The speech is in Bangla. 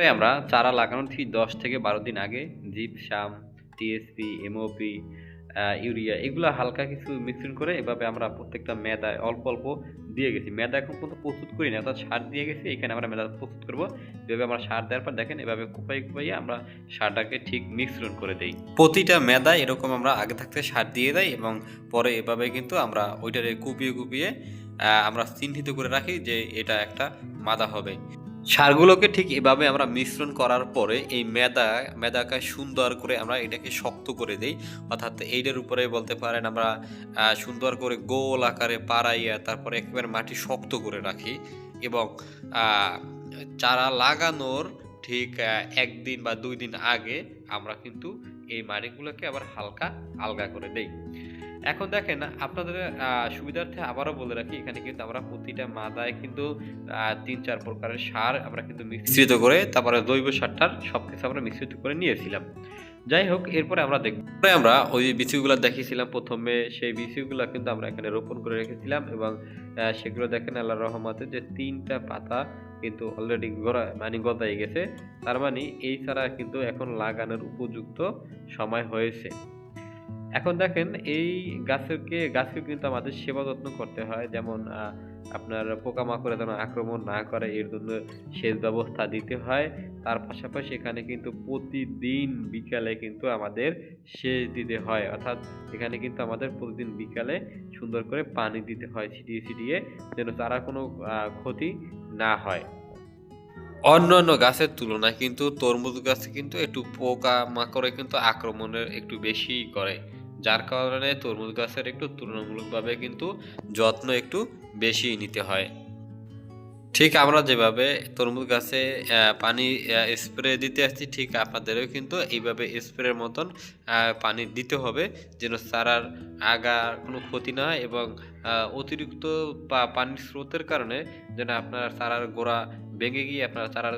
পরে আমরা চারা লাগানোর ঠিক দশ থেকে বারো দিন আগে জিপসাম, টিএসপি, এমওপি ইউরিয়া এগুলো হালকা কিছু মিশ্রণ করে এভাবে আমরা প্রত্যেকটা মেদায় অল্প অল্প দিয়ে গেছি। মেদা এখন পর্যন্ত প্রস্তুত করি না, অর্থাৎ সার দিয়ে গেছি, এখানে আমরা মেদা প্রস্তুত করব। এভাবে আমরা সার দেওয়ার পর দেখেন, এভাবে কুপাই কুপাইয়ে আমরা সারটাকে ঠিক মিশ্রণ করে দিই। প্রতিটা মেদা এরকম আমরা আগে থাকতে সার দিয়ে দেয় এবং পরে এভাবে কিন্তু আমরা ওইটারে কুপিয়ে কুপিয়ে আমরা চিহ্নিত করে রাখি যে এটা একটা মাদা হবে। সারগুলোকে ঠিক এভাবে আমরা মিশ্রণ করার পরে এই মেদা, মেদাকে সুন্দর করে আমরা এটাকে শক্ত করে দেই। অর্থাৎ এইটার উপরে বলতে পারেন আমরা সুন্দর করে গোল আকারে পাড়াইয়া তারপরে একেবারে মাটি শক্ত করে রাখি এবং চারা লাগানোর ঠিক একদিন বা দুই দিন আগে আমরা কিন্তু এই মাটিগুলোকে আবার হালকা আলগা করে দেই। এখন দেখেন আপনাদের সুবিধার্থে আবারও বলে রাখি এখানে কিন্তু আমরা প্রতিটা মাদায় কিন্তু তিন চার প্রকারের সার আমরা কিন্তু মিশ্রিত করে তারপরে জৈব সারটার সব কিছু আমরা মিশ্রিত করে নিয়েছিলাম। যাই হোক এরপরে আমরা দেখব। পরে আমরা ওই বিচিগুলো দেখিয়েছিলাম প্রথমে সেই বিচিগুলো কিন্তু আমরা এখানে রোপণ করে রেখেছিলাম এবং সেগুলো দেখেন আল্লাহ রহমতে যে তিনটা পাতা কিন্তু অলরেডি গড়া মানে গজাই গেছে। তার মানে এই ছাড়া কিন্তু এখন লাগানোর উপযুক্ত সময় হয়েছে। এখন দেখেন এই গাছকে গাছকে কিন্তু আমাদের সেবা যত্ন করতে হয়। যেমন আপনার পোকামাকড়ে যেন আক্রমণ না করে, এর জন্য সেচ ব্যবস্থা দিতে হয়। তার পাশাপাশি এখানে কিন্তু প্রতিদিন বিকালে কিন্তু আমাদের সেচ দিতে হয়। অর্থাৎ এখানে কিন্তু আমাদের প্রতিদিন বিকালে সুন্দর করে পানি দিতে হয়, ছিটিয়ে ছিটিয়ে, যেন তারা কোনো ক্ষতি না হয়। অন্যান্য গাছের তুলনায় কিন্তু তরমুজ গাছে কিন্তু একটু পোকা মাকড়ে কিন্তু আক্রমণের একটু বেশি করে। যার কারণে তরমুজ গাছের একটু তুলনামূলকভাবে কিন্তু যত্ন একটু বেশি নিতে হয়। ঠিক আমরা যেভাবে তরমুজ গাছে পানি স্প্রে দিতে আসছি, ঠিক আপনাদেরও কিন্তু এইভাবে স্প্রের মতন পানি দিতে হবে যেন চারার আগার কোনো ক্ষতি না হয় এবং অতিরিক্ত পানির স্রোতের কারণে যেন আপনার চারার গোড়া ভেঙে গিয়ে আপনার চারার